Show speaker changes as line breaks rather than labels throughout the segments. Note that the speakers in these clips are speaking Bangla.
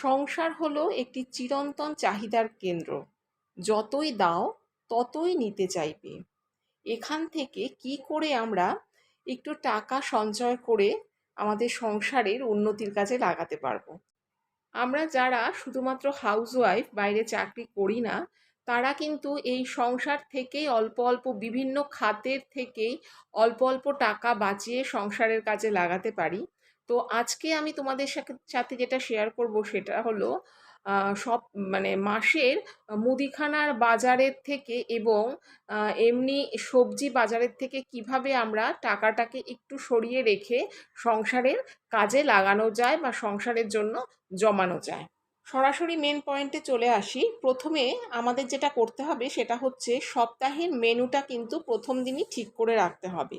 সংসার হলো একটি চিরন্তন চাহিদার কেন্দ্র। যতই দাও, ততই নিতে চাইবে। এখান থেকে কি করে আমরা একটু টাকা সঞ্চয় করে আমাদের সংসারের উন্নতির কাজে লাগাতে পারব? আমরা যারা শুধুমাত্র হাউসওয়াইফ বাইরে চাকরি করি না, তারা কিন্তু এই সংসার থেকেই অল্প অল্প বিভিন্ন খাতের থেকেই অল্প অল্প টাকা বাঁচিয়ে সংসারের কাজে লাগাতে পারি। তো আজকে আমি তোমাদের সাথে- যেটা শেয়ার করব সেটা হলো সব মানে মাসের মুদিখানার বাজারের থেকে এবং এমনি সবজি বাজারের থেকে কীভাবে আমরা টাকাটাকে একটু সরিয়ে রেখে সংসারের কাজে লাগানো যায় বা সংসারের জন্য জমানো যায়। সরাসরি মেন পয়েন্টে চলে আসি। প্রথমে আমাদের যেটা করতে হবে সেটা হচ্ছে সপ্তাহের মেনুটা কিন্তু প্রথম দিনই ঠিক করে রাখতে হবে।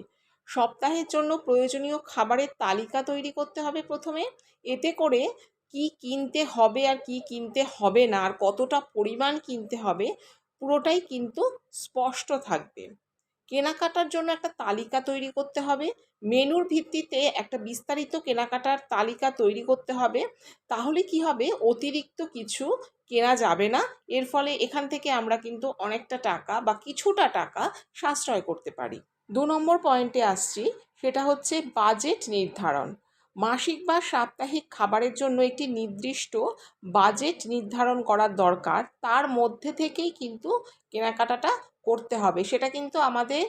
সপ্তাহের জন্য প্রয়োজনীয় খাবারের তালিকা তৈরি করতে হবে প্রথমে। এতে করে কি কিনতে হবে আর কি কিনতে হবে না আর কতটা পরিমাণ কিনতে হবে পুরোটাই কিন্তু স্পষ্ট থাকবে। কেনাকাটার জন্য একটা তালিকা তৈরি করতে হবে। মেনুর ভিত্তিতে একটা বিস্তারিত কেনাকাটার তালিকা তৈরি করতে হবে। তাহলে কি হবে? অতিরিক্ত কিছু কেনা যাবে না। এর ফলে এখান থেকে আমরা কিন্তু অনেকটা টাকা বা কিছুটা টাকা সাশ্রয় করতে পারি। দু নম্বর পয়েন্টে আসছি, সেটা হচ্ছে বাজেট নির্ধারণ। মাসিক বা সাপ্তাহিক খাবারের জন্য একটি নির্দিষ্ট বাজেট নির্ধারণ করার দরকার, তার মধ্যে থেকেই কিন্তু কেনাকাটাটা করতে হবে। সেটা কিন্তু আমাদের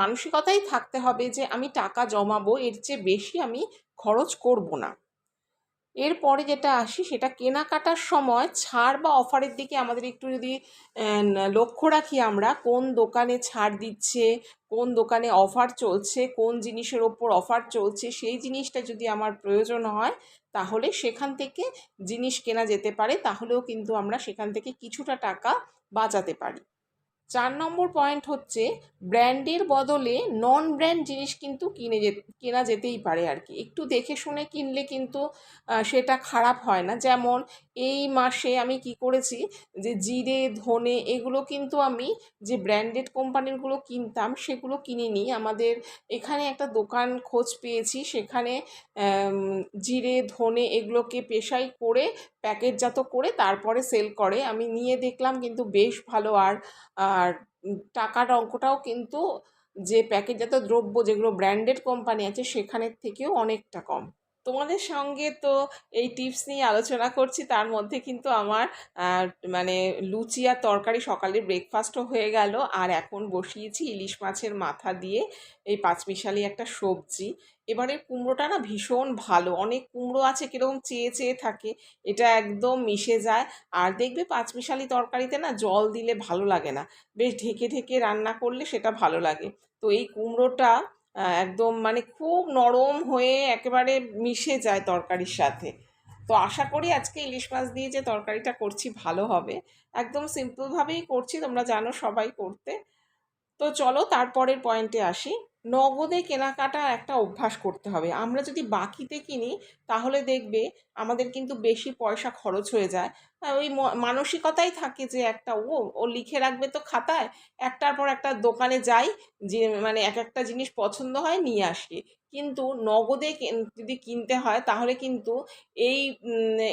মানসিকতাই থাকতে হবে যে আমি টাকা জমাবো, এর চেয়ে বেশি আমি খরচ করব না। এরপরে যেটা আসি, সেটা কেনাকাটার সময় ছাড় বা অফারের দিকে আমাদের একটু যদি লক্ষ্য রাখি আমরা, কোন দোকানে ছাড় দিচ্ছে, কোন দোকানে অফার চলছে, কোন জিনিসের ওপর অফার চলছে, সেই জিনিসটা যদি আমার প্রয়োজন হয়, তাহলে সেখান থেকে জিনিস কেনা যেতে পারে, তাহলেও কিন্তু আমরা সেখান থেকে কিছুটা টাকা বাঁচাতে পারি। চার নম্বর পয়েন্ট হচ্ছে ব্র্যান্ডের বদলে নন ব্র্যান্ড জিনিস কিন্তু কিনে যে, কেনা যেতেই পারে আর কি। একটু দেখে শুনে কিনলে কিন্তু সেটা খারাপ হয় না। যেমন এই মাসে আমি কি করেছি, যে জিরে, ধনে এগুলো কিন্তু আমি যে ব্র্যান্ডেড কোম্পানিরগুলো কিনতাম, সেগুলো কিনিনি আমাদের এখানে একটা দোকান খোঁজ পেয়েছি। সেখানে জিরে, ধনে এগুলোকে পেশাই করে, প্যাকেটজাত করে তারপরে সেল করে। আমি নিয়ে দেখলাম কিন্তু বেশ ভালো। আর আর টাকার অঙ্কটাও কিন্তু যে প্যাকেটজাত দ্রব্য যেগুলো ব্র্যান্ডেড কোম্পানি আছে সেখানের থেকেও অনেকটা কম। তোমাদের সঙ্গে তো এই টিপস নিয়ে আলোচনা করছি, তার মধ্যে কিন্তু আমার মানে লুচি আর তরকারি সকালে ব্রেকফাস্টও হয়ে গেল। আর এখন বসিয়েছি ইলিশ মাছের মাথা দিয়ে এই পাঁচমিশালি একটা সবজি। এবারের কুমড়োটা না ভীষণ ভালো, অনেক কুমড়ো আছে কীরকম চেয়ে চেয়ে থাকে, এটা একদম মিশে যায়। আর দেখবে পাঁচমিশালি তরকারিতে না জল দিলে ভালো লাগে না, বেশ ঢেকে ঢেকে রান্না করলে সেটা ভালো লাগে। তো এই কুমড়োটা একদম মানে খুব নরম হয়ে একেবারে মিশে যায় তরকারির সাথে। তো আশা করি আজকে ইলিশ মাছ দিয়ে যে তরকারিটা করছি ভালো হবে। একদম সিম্পলভাবেই করছি, তোমরা জানো সবাই করতে। তো চলো তারপরের পয়েন্টে আসি। নগদে কেনাকাটা একটা অভ্যাস করতে হবে। আমরা যদি বাকিতে কিনি, তাহলে দেখবে আমাদের কিন্তু বেশি পয়সা খরচ হয়ে যায়। ওই মানসিকতাই থাকে যে একটা, ও ও লিখে রাখবে তো খাতায়, একটার পর একটা দোকানে যাই, যে মানে এক একটা জিনিস পছন্দ হয়, নিয়ে আসি। কিন্তু নগদে যদি কিনতে হয় তাহলে কিন্তু এই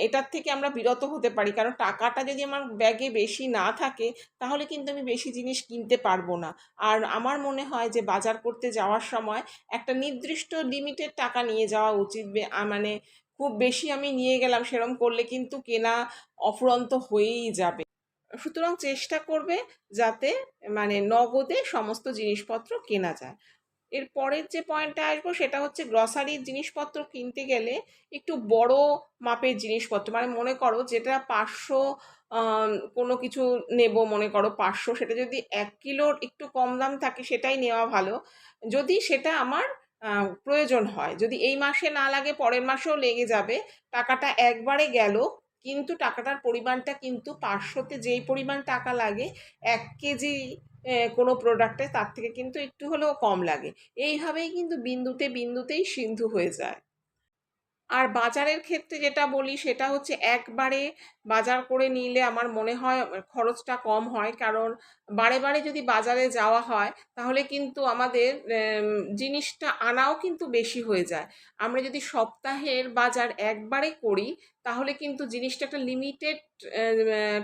এটার থেকে আমরা বিরত হতে পারি। কারণ টাকাটা যদি আমার ব্যাগে বেশি না থাকে তাহলে কিন্তু আমি বেশি জিনিস কিনতে পারব না। আর আমার মনে হয় যে বাজার করতে যাওয়ার সময় একটা নির্দিষ্ট লিমিটেড টাকা নিয়ে যাওয়া উচিত। মানে খুব বেশি আমি নিয়ে গেলাম সেরম করলে কিন্তু কেনা অফুরন্ত হয়েই যাবে। সুতরাং চেষ্টা করবে যাতে মানে নগদে সমস্ত জিনিসপত্র কেনা যায়। এর পরের যে পয়েন্টটা আসব সেটা হচ্ছে গ্রসারির জিনিসপত্র কিনতে গেলে একটু বড় মাপের জিনিসপত্র। মানে মনে করো যেটা পাঁচশো কোনো কিছু নেব মনে করো পাঁচশো, সেটা যদি এক কিলোর একটু কম দাম থাকে সেটাই নেওয়া ভালো। যদি সেটা আমার প্রয়োজন হয়, যদি এই মাসে না লাগে পরের মাসেও লেগে যাবে, টাকাটা একবারে গেল কিন্তু টাকাটার পরিমাণটা কিন্তু পাঁচশোতে যেই পরিমাণ টাকা লাগে, এক কেজি কোনো প্রোডাক্টে তার থেকে কিন্তু একটু হলেও কম লাগে। এইভাবেই কিন্তু বিন্দুতে বিন্দুতেই সিন্ধু হয়ে যায়। আর বাজারের ক্ষেত্রে যেটা বলি সেটা হচ্ছে একবারে বাজার করে নিলে আমার মনে হয় খরচটা কম হয়। কারণ বারে বারে যদি বাজারে যাওয়া হয়, তাহলে কিন্তু আমাদের জিনিসটা আনাও কিন্তু বেশি হয়ে যায়। আমরা যদি সপ্তাহের বাজার একবারে করি, তাহলে কিন্তু জিনিসটা একটা লিমিটেড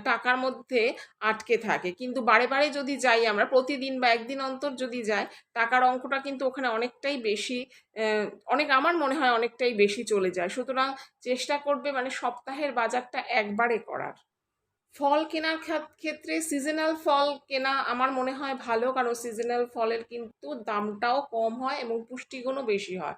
টাকার মধ্যে আটকে থাকে। কিন্তু বারে বারে যদি যাই আমরা, প্রতিদিন বা একদিন অন্তর যদি যাই, টাকার অঙ্কটা কিন্তু ওখানে অনেকটাই বেশি অনেক আমার মনে হয় অনেকটাই বেশি চলে যায়। সুতরাং চেষ্টা করবে মানে সপ্তাহের বাজারটা একবারে করার। ফল কেনার ক্ষেত্রে সিজনাল ফল কেনা আমার মনে হয় ভালো কারণ সিজনাল ফলের কিন্তু দামটাও কম হয় এবং পুষ্টিগুণও বেশি হয়।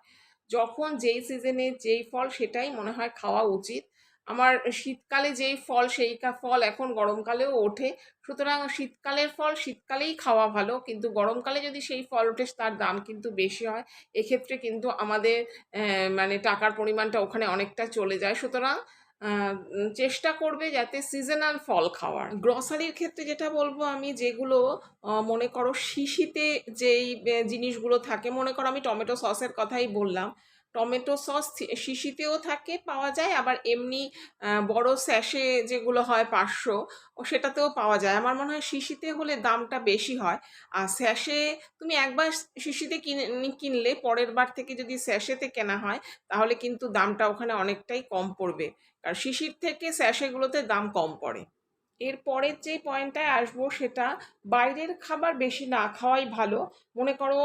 যখন যেই সিজনে যেই ফল সেটাই মনে হয় খাওয়া উচিত। আমার শীতকালে যেই ফল সেই ফল এখন গরমকালেও ওঠে। সুতরাং শীতকালের ফল শীতকালেই খাওয়া ভালো, কিন্তু গরমকালে যদি সেই ফল ওঠে তার দাম কিন্তু বেশি হয়। এক্ষেত্রে কিন্তু আমাদের মানে টাকার পরিমাণটা ওখানে অনেকটা চলে যায়। সুতরাং চেষ্টা করবে যাতে সিজনাল ফল খাওয়ার। গ্রসারির ক্ষেত্রে যেটা বলব আমি, যেগুলো মনে করো শিশিতে যেই জিনিসগুলো থাকে, মনে করো আমি টমেটো সসের কথাই বললাম টমেটো সস শিশিতেও থাকে, পাওয়া যায়। আবার এমনি বড় স্যাশে যেগুলো হয় পাঁচশো, ও সেটাতেও পাওয়া যায়। আমার মনে হয় শিশিতে হলে দামটা বেশি হয়। আর স্যাশে তুমি একবার শিশিতে কিনে কিনলে পরের বার থেকে যদি স্যাশেতে কেনা হয়, তাহলে কিন্তু দামটা ওখানে অনেকটাই কম পড়বে। আর শিশির থেকে স্যাশেগুলোতে দাম কম পড়ে। এর পরের যে পয়েন্টটায় আসব সেটা বাইরের খাবার বেশি না খাওয়াই ভালো। মনে করো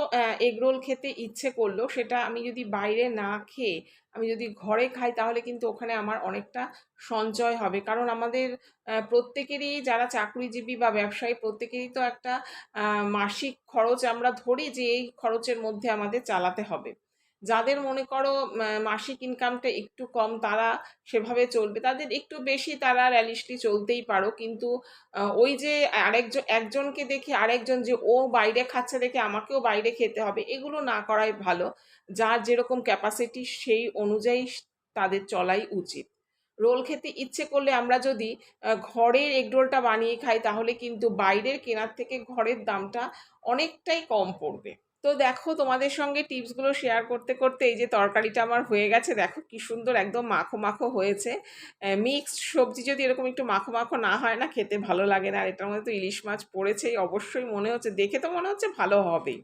এগরোল খেতে ইচ্ছে করল, সেটা আমি যদি বাইরে না খেয়ে, আমি যদি ঘরে খাই, তাহলে কিন্তু ওখানে আমার অনেকটা সঞ্চয় হবে। কারণ আমাদের প্রত্যেকেরই যারা চাকরিজীবী বা ব্যবসায়ী, প্রত্যেকেরই তো একটা মাসিক খরচ আমরা ধরি যে এই খরচের মধ্যে আমাদের চালাতে হবে। যাদের মনে করো মাসিক ইনকামটা একটু কম, তারা সেভাবে চলবে। তাদের একটু বেশি তারা র্যালিশলি চলতেই পারো। কিন্তু ওই যে আরেকজন, একজনকে দেখে আরেকজন যে ও বাইরে খাচ্ছে দেখে আমাকেও বাইরে খেতে হবে, এগুলো না করাই ভালো। যার যেরকম ক্যাপাসিটি সেই অনুযায়ী তাদের চলাই উচিত। রোল খেতে ইচ্ছে করলে আমরা যদি ঘরের এগ রোলটা বানিয়ে খাই, তাহলে কিন্তু বাইরের কেনার থেকে ঘরের দামটা অনেকটাই কম পড়বে। তো দেখো তোমাদের সঙ্গে টিপসগুলো শেয়ার করতে করতে এই যে তরকারিটা আমার হয়ে গেছে, দেখো কি সুন্দর একদম মাখো মাখো হয়েছে। মিক্সড সবজি যদি এরকম একটু মাখো মাখো না হয় না, খেতে ভালো লাগে না। আর এটার মধ্যে তো ইলিশ মাছ পড়েছেই, অবশ্যই মনে হচ্ছে, দেখে তো মনে হচ্ছে ভালো হবেই।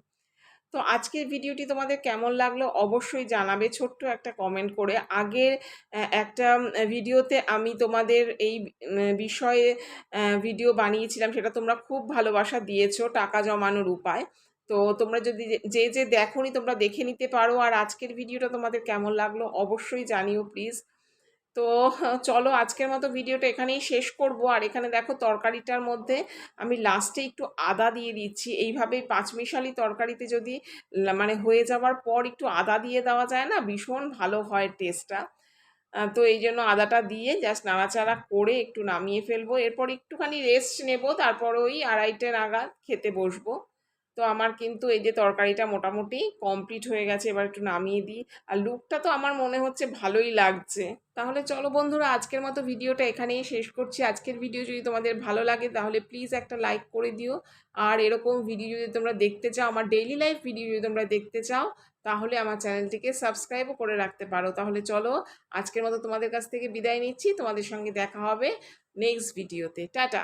তো আজকের ভিডিওটি তোমাদের কেমন লাগল অবশ্যই জানাবে, ছোট্ট একটা কমেন্ট করে। আগের একটা ভিডিওতে আমি তোমাদের এই বিষয়ে ভিডিও বানিয়েছিলাম, সেটা তোমরা খুব ভালোবাসা দিয়েছ টাকা জমানোর উপায়। তো তোমরা যদি যে- যে দেখোনি তোমরা দেখে নিতে পারো। আর আজকের ভিডিওটা তোমাদের কেমন লাগল অবশ্যই জানিও প্লিজ তো চলো আজকের মতো ভিডিওটা এখানেই শেষ করব। আর এখানে দেখো তরকারিটার মধ্যে আমি লাস্টে একটু আদা দিয়ে দিচ্ছি। এইভাবে পাঁচমিশালি তরকারিতে যদি মানে হয়ে যাওয়ার পর একটু আদা দিয়ে দেওয়া যায় না? ভীষণ ভালো হয় টেস্টটা তো এই জন্য আদাটা দিয়ে জাস্ট নাড়াচাড়া করে একটু নামিয়ে ফেলব। এরপর একটুখানি রেস্ট নেব। তারপর ওই আড়াইটে নাগাদ খেতে বসবো। তো আমার কিন্তু এই যে তরকারিটা মোটামুটি কমপ্লিট হয়ে গেছে, এবার একটু নামিয়ে দিই। আর লুকটা তো আমার মনে হচ্ছে ভালোই লাগছে। তাহলে চলো বন্ধুরা, আজকের মতো ভিডিওটা এখানেই শেষ করছি। আজকের ভিডিও যদি তোমাদের ভালো লাগে, তাহলে প্লিজ একটা লাইক করে দিও। আর এরকম ভিডিও যদি তোমরা দেখতে চাও, আমার ডেইলি লাইফ ভিডিও যদি তোমরা দেখতে চাও, তাহলে আমার চ্যানেলটিকে সাবস্ক্রাইবও করে রাখতে পারো। তাহলে চলো, আজকের মতো তোমাদের কাছ থেকে বিদায় নিচ্ছি। তোমাদের সঙ্গে দেখা হবে নেক্সট ভিডিওতে টাটা!